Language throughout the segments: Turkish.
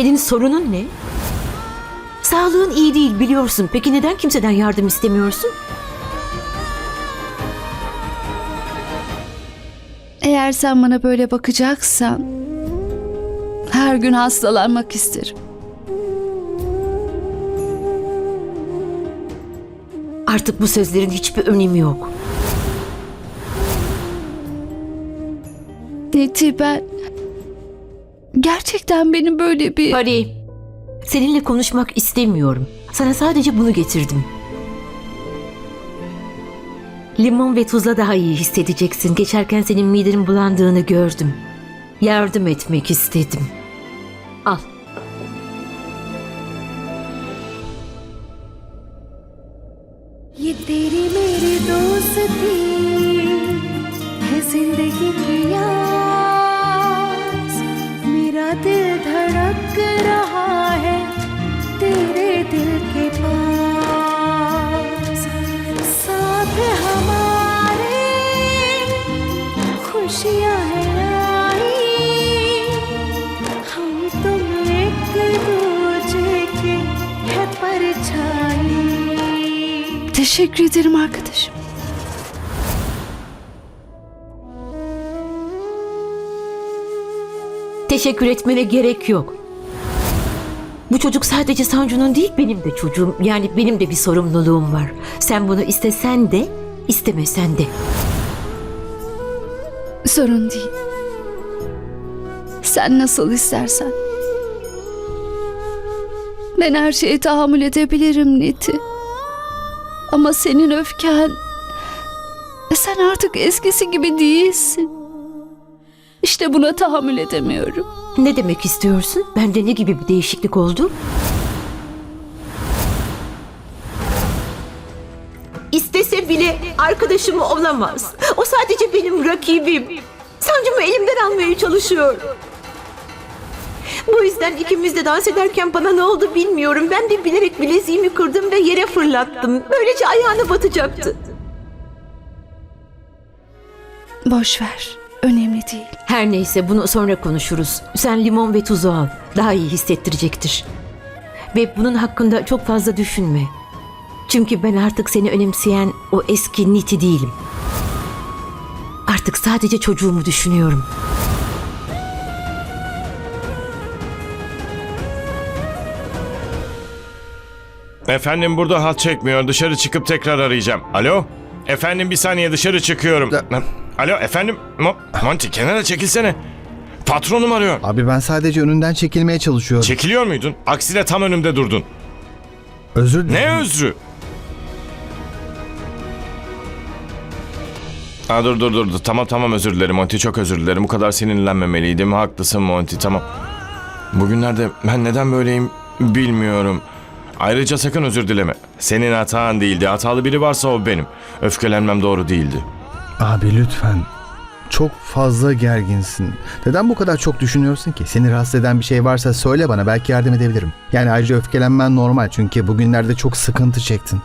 Senin sorunun ne? Sağlığın iyi değil biliyorsun. Peki neden kimseden yardım istemiyorsun? Eğer sen bana böyle bakacaksan her gün hastalanmak isterim. Artık bu sözlerin hiçbir önemi yok. Neti ben gerçekten benim böyle bir Pari, seninle konuşmak istemiyorum. Sana sadece bunu getirdim. Limon ve tuzla daha iyi hissedeceksin. Geçerken senin midenin bulandığını gördüm. Yardım etmek istedim. Al. ये तेरी मेरी दोस्ती है जिंदगी teşekkür ederim arkadaşım. Teşekkür etmene gerek yok. Bu çocuk sadece Sancu'nun değil benim de çocuğum. Yani benim de bir sorumluluğum var. Sen bunu istesen de istemesen de. Sorun değil. Sen nasıl istersen. Ben her şeye tahammül edebilirim Neti. Ama senin öfken... Sen artık eskisi gibi değilsin. İşte buna tahammül edemiyorum. Ne demek istiyorsun? Bende ne gibi bir değişiklik oldu? İstese bile arkadaşım olamaz. O sadece benim rakibim. Sancımı elimden almaya çalışıyor. Bu yüzden ikimiz de dans ederken bana ne oldu bilmiyorum. Ben de bilerek bileziğimi kırdım ve yere fırlattım. Böylece ayağına batacaktı. Boş ver. Önemli değil. Her neyse bunu sonra konuşuruz. Sen limon ve tuzu al. Daha iyi hissettirecektir. Ve bunun hakkında çok fazla düşünme. Çünkü ben artık seni önemseyen o eski Niti değilim. Artık sadece çocuğumu düşünüyorum. Efendim burada hat çekmiyor. Dışarı çıkıp tekrar arayacağım. Alo? Efendim bir saniye dışarı çıkıyorum. Alo efendim? Mo- Monty kenara çekilsene. Patronum arıyor. Abi ben sadece önünden çekilmeye çalışıyorum. Çekiliyor muydun? Aksine tam önümde durdun. Özür dilerim. Ne özrü? Ha dur dur dur. dur. Tamam tamam özür dilerim Monty. Çok özür dilerim. Bu kadar sinirlenmemeliydim. Haklısın Monty. Tamam. Bugünlerde ben neden böyleyim bilmiyorum. Ayrıca sakın özür dileme. Senin hatan değildi. Hatalı biri varsa o benim. Öfkelenmem doğru değildi. Abi lütfen. Çok fazla gerginsin. Neden bu kadar çok düşünüyorsun ki? Seni rahatsız eden bir şey varsa söyle bana belki yardım edebilirim. Yani ayrıca öfkelenmen normal çünkü bugünlerde çok sıkıntı çektin.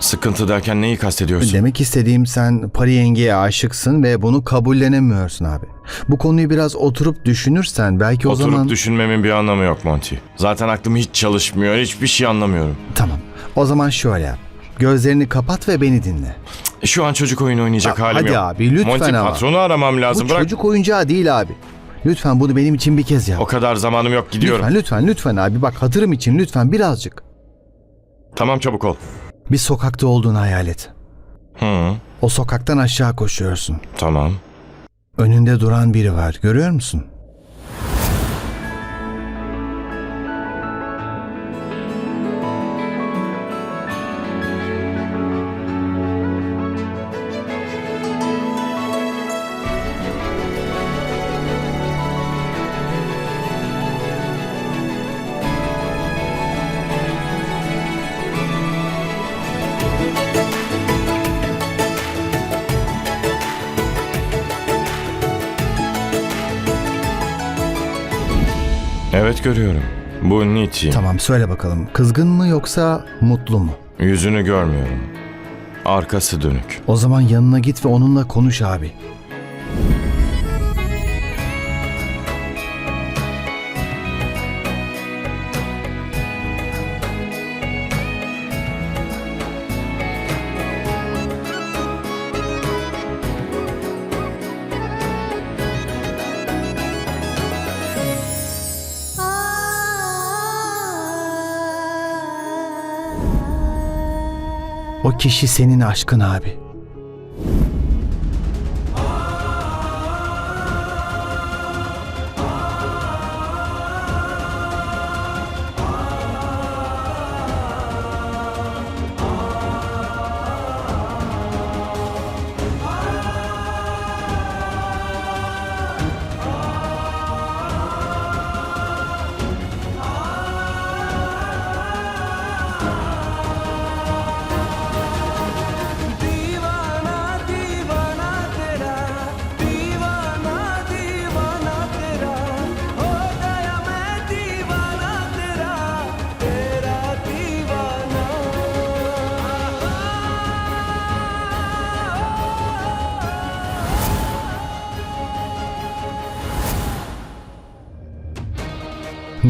Sıkıntı derken neyi kastediyorsun? Demek istediğim sen Pari yengeye aşıksın ve bunu kabullenemiyorsun abi. Bu konuyu biraz oturup düşünürsen belki o Oturup zaman... düşünmemin bir anlamı yok Monty. Zaten aklım hiç çalışmıyor. Hiçbir şey anlamıyorum. Tamam. O zaman şöyle yap. Gözlerini kapat ve beni dinle. Şu an çocuk oyunu oynayacak Ha, halim hadi yok. abi, lütfen Monty ama. patronu aramam lazım. Bu Bırak. çocuk oyuncağı değil abi. Lütfen bunu benim için bir kez yap. O kadar zamanım yok gidiyorum. Lütfen lütfen lütfen abi bak hatırım için lütfen birazcık. Tamam çabuk ol. Bir sokakta olduğunu hayal et. Hı, O sokaktan aşağı koşuyorsun. tamam. Önünde duran biri var görüyor musun? Evet görüyorum. Bu Nietzsche. Tamam söyle bakalım kızgın mı yoksa mutlu mu? Yüzünü görmüyorum. Arkası dönük. O zaman yanına git ve onunla konuş abi. O kişi senin aşkın abi.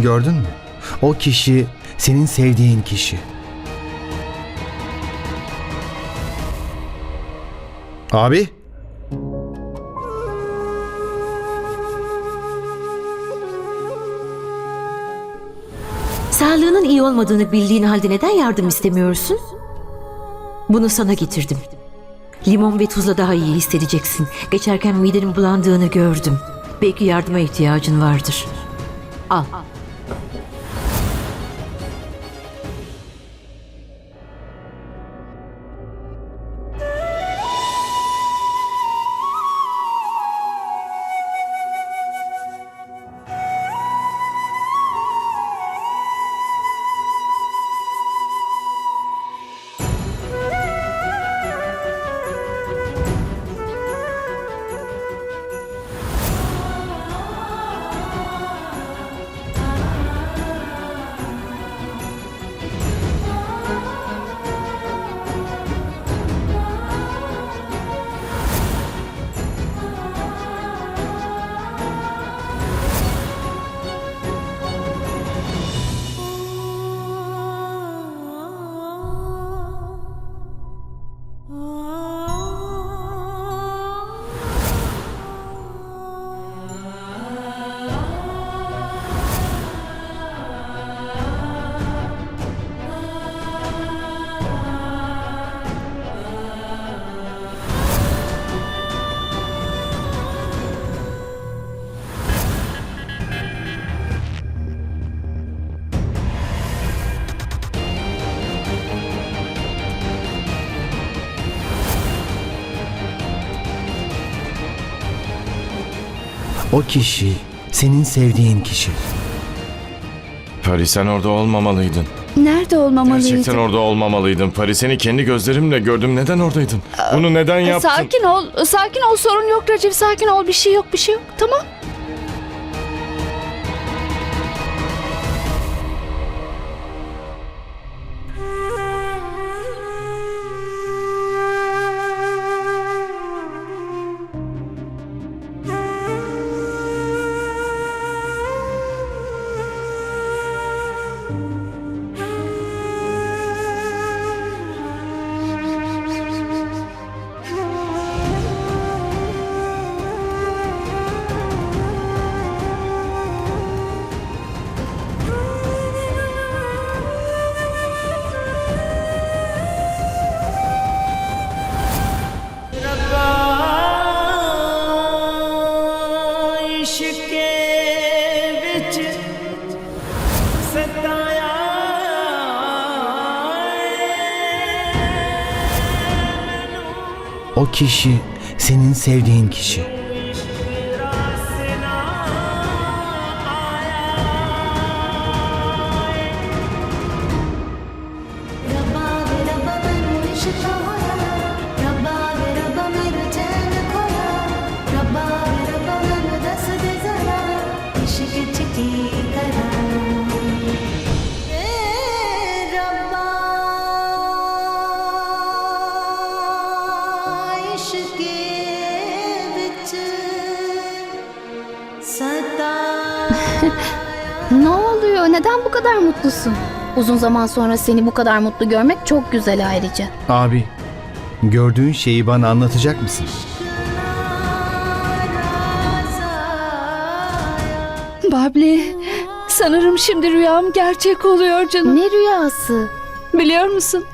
Gördün mü? O kişi senin sevdiğin kişi. Abi, Sağlığının iyi olmadığını bildiğin halde neden yardım istemiyorsun? Bunu sana getirdim. Limon ve tuzla daha iyi hissedeceksin. Geçerken midenin bulandığını gördüm. Belki yardıma ihtiyacın vardır. Al. Thank you. O kişi senin sevdiğin kişi. Paris sen orada olmamalıydın. Nerede olmamalıydım? Gerçekten orada olmamalıydın. Paris seni kendi gözlerimle gördüm. Neden oradaydın? Bunu neden yaptın? Sakin ol, sakin ol. Sorun yok Racif. Sakin ol. Bir şey yok, bir şey yok. Tamam. Kişi senin sevdiğin kişi. ne oluyor? Neden bu kadar mutlusun? Uzun zaman sonra seni bu kadar mutlu görmek çok güzel ayrıca. Abi, gördüğün şeyi bana anlatacak mısın? Babli, sanırım şimdi rüyam gerçek oluyor canım. Ne rüyası? Biliyor musun?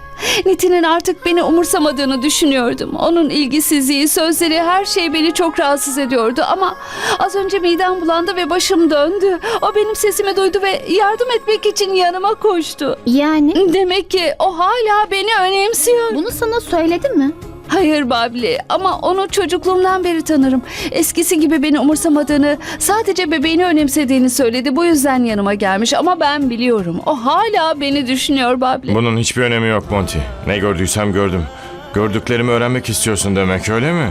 Niti'nin artık beni umursamadığını düşünüyordum. Onun ilgisizliği, sözleri, her şey beni çok rahatsız ediyordu. Ama az önce midem bulandı ve başım döndü. O benim sesimi duydu ve yardım etmek için yanıma koştu. Yani Demek ki o hala beni önemsiyor. bunu sana söyledi mi? Hayır Babli ama onu çocukluğumdan beri tanırım. Eskisi gibi beni umursamadığını, sadece bebeğini önemsediğini söyledi. Bu yüzden yanıma gelmiş ama ben biliyorum. O hala beni düşünüyor Babli. Bunun hiçbir önemi yok Monty. Ne gördüysem gördüm. Gördüklerimi öğrenmek istiyorsun demek öyle mi?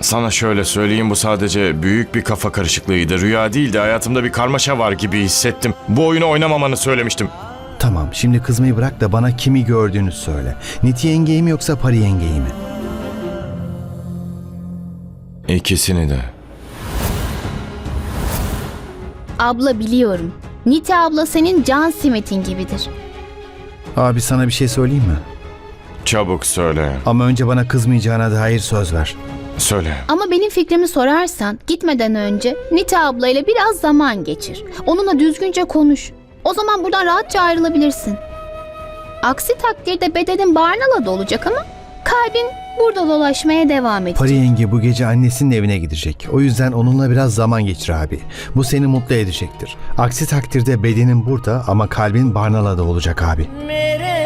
Sana şöyle söyleyeyim bu sadece büyük bir kafa karışıklığıydı. Rüya değildi hayatımda bir karmaşa var gibi hissettim. Bu oyunu oynamamanı söylemiştim. Tamam şimdi kızmayı bırak da bana kimi gördüğünü söyle. Niti yengeyi mi yoksa Pari yengeyi mi? İkisini de. Abla biliyorum. Niti abla senin can simetin gibidir. Abi sana bir şey söyleyeyim mi? Çabuk söyle. Ama önce bana kızmayacağına dair söz ver. Söyle. Ama benim fikrimi sorarsan gitmeden önce Niti ablayla biraz zaman geçir. Onunla düzgünce konuş. O zaman buradan rahatça ayrılabilirsin. Aksi takdirde bedenin Barnala'da olacak ama kalbin burada dolaşmaya devam edecek. Pari yenge bu gece annesinin evine gidecek. O yüzden onunla biraz zaman geçir abi. Bu seni mutlu edecektir. Aksi takdirde bedenin burada ama kalbin Barnala'da olacak abi. ਮੇਰੇ